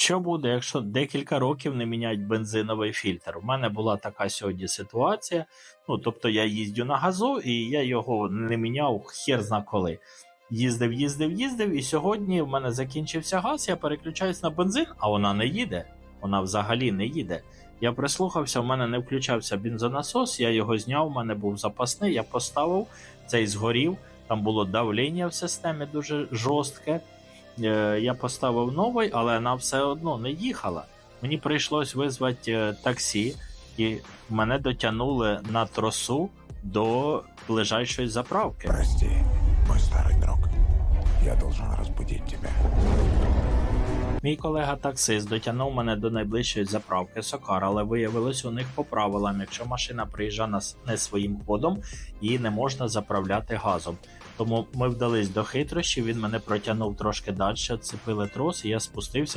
Що буде, якщо декілька років не міняють бензиновий фільтр? У мене була така сьогодні ситуація. Ну, тобто я їздю на газу і я його не міняв хер зна коли. Їздив, їздив, їздив, і сьогодні в мене закінчився газ, я переключаюсь на бензин, а вона не їде. Вона взагалі не їде. Я прислухався, в мене не включався бензонасос, я його зняв, у мене був запасний, я поставив, цей згорів, там було давлення в системі дуже жорстке. Е, Я поставив новий, але вона все одно не їхала. Мені прийшлось визвати е, таксі, і мене дотягнули на тросу до ближайшої заправки. Прости, мой старий друг. Я должен розбудити тебя. Мій колега таксист дотягнув мене до найближчої заправки Сокар, але виявилось у них по правилам, якщо машина приїжджає не своїм ходом, її не можна заправляти газом. Тому ми вдались до хитрощі, він мене протягнув трошки далі, цепили трос, і я спустився.